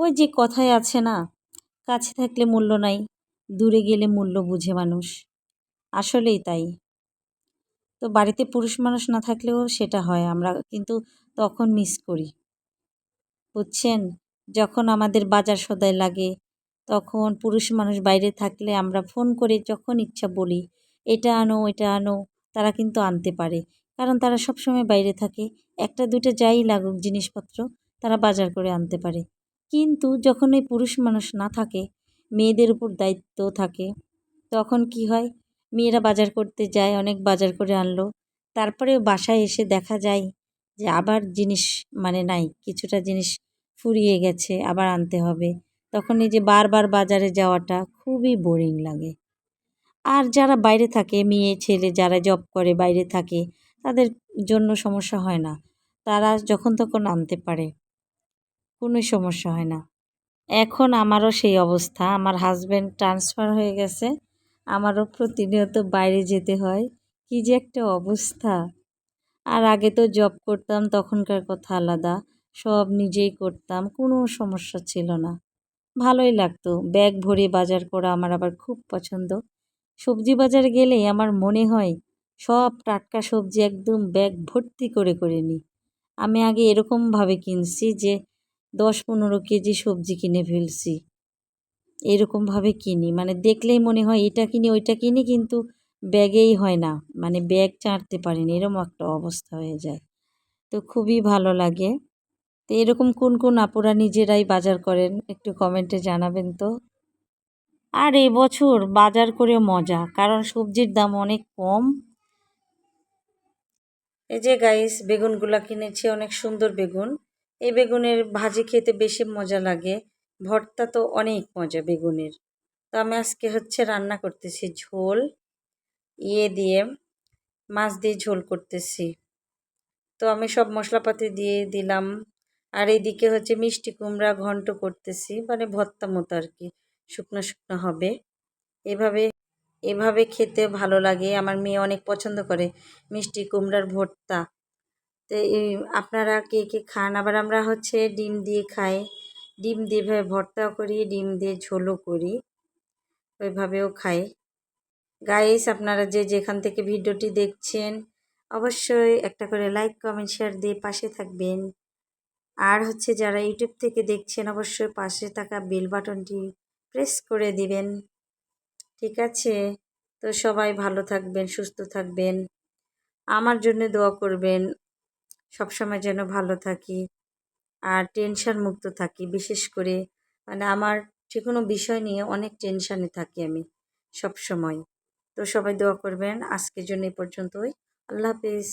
ওই যে কথায় আছে না, কাছে থাকলে মূল্য নাই, দূরে গেলে মূল্য বুঝে মানুষ। আসলেই তাই। তো বাড়িতে পুরুষ মানুষ না থাকলেও সেটা হয়, আমরা কিন্তু তখন মিস করি। বুঝছেন? যখন আমাদের বাজার সদাই লাগে, তখন পুরুষ মানুষ বাইরে থাকলে আমরা ফোন করে যখন ইচ্ছা বলি, এটা আনো এটা আনো, তারা কিন্তু আনতে পারে। কারণ তারা সবসময় বাইরে থাকে, একটা দুটো যাই লাগুক জিনিসপত্র, তারা বাজার করে আনতে পারে। কিন্তু যখন ওই পুরুষ মানুষ না থাকে, মেয়েদের উপর দায়িত্ব থাকে, তখন কি হয়? মেয়েরা বাজার করতে যায়, অনেক বাজার করে আনলো। তারপরে বাসায় এসে দেখা যায় যে আবার জিনিস মানে নাই, কিছুটা জিনিস ফুরিয়ে গেছে, আবার আনতে হবে। তখন এই যে বারবার বাজারে যাওয়াটা খুবই বোরিং লাগে। আর যারা বাইরে থাকে, মেয়ে, ছেলে যারা জব করে বাইরে থাকে, তাদের জন্য সমস্যা হয় না। তারা যখন তখন আনতে পারে। কোনো সমস্যা হয় না। এখন আমারও সেই অবস্থা। আমার হাজব্যান্ড ট্রান্সফার হয়ে গেছে। আমারও প্রতিনিয়ত বাইরে যেতে হয়। কী যে একটা অবস্থা। আর আগে তো জব করতাম, তখনকার কথা আলাদা। সব নিজেই করতাম, কোনো সমস্যা ছিল না। ভালোই লাগতো। ব্যাগ ভরে বাজার করা আমার আবার খুব পছন্দ। সবজি বাজার গেলেই আমার মনে হয়, সব টাটকা সবজি একদম ব্যাগ ভর্তি করে করে নিই। আমি আগে এরকমভাবে কিনছি যে দশ পনেরো কেজি সবজি কিনে ফেলছি। এরকমভাবে কিনি। মানে দেখলেই মনে হয় এটা কিনি, ওইটা কিনি, কিন্তু ব্যাগেই হয় না। মানে ব্যাগ চাঁটতে পারিনি এরকম একটা অবস্থা হয়ে যায়। তো খুবই ভালো লাগে। তো এরকম কোন কোন আপুরা নিজেরাই বাজার করেন? একটু কমেন্টে জানাবেন তো। আর এবছর বাজার করে মজা, কারণ সবজির দাম অনেক কম। এই যে গাইস বেগুনগুলা কিনেছি, অনেক সুন্দর বেগুন। এই বেগুনের ভাজি খেতে বেশি মজা লাগে। ভর্তা তো অনেক মজা বেগুনের। তো আমি আজকে হচ্ছে রান্না করতেছি ঝোল। ইয়ে দিয়ে মাছ দিয়ে ঝোল করতেছি। তো আমি সব মশলাপাতি দিয়ে দিলাম। আর এইদিকে হচ্ছে মিষ্টি কুমড়া ঘন্ট করতেছি মানে ভর্তা মতো আর কি। শুকনো শুকনো হবে। এভাবে এভাবে খেতে ভালো লাগে। আমার মেয়ে অনেক পছন্দ করে মিষ্টি কুমড়ার ভর্তা। তো আপনারা কে কে খান? আবার আমরা হচ্ছে ডিম দিয়ে খাই। ডিম দিয়ে ভর্তাও করি, ডিম দিয়ে ঝোলও করি। ওইভাবেও খাই। গাইস আপনারা যে যেখান থেকে ভিডিওটি দেখছেন, অবশ্যই একটা করে লাইক কমেন্ট শেয়ার দিয়ে পাশে থাকবেন। আর হচ্ছে যারা ইউটিউব থেকে দেখছেন, অবশ্যই পাশে থাকা বেল বাটনটি প্রেস করে দিবেন। ঠিক আছে? তো সবাই ভালো থাকবেন, সুস্থ থাকবেন। আমার জন্য দোয়া করবেন। সবসময় যেন ভালো থাকি আর টেনশন মুক্ত থাকি। বিশেষ করে মানে আমার যে কোনো বিষয় নিয়ে অনেক টেনশানে থাকি আমি সব সময় তো সবাই দোয়া করবেন। আজকের জন্য এই পর্যন্তই। আল্লাহ হাফিজ।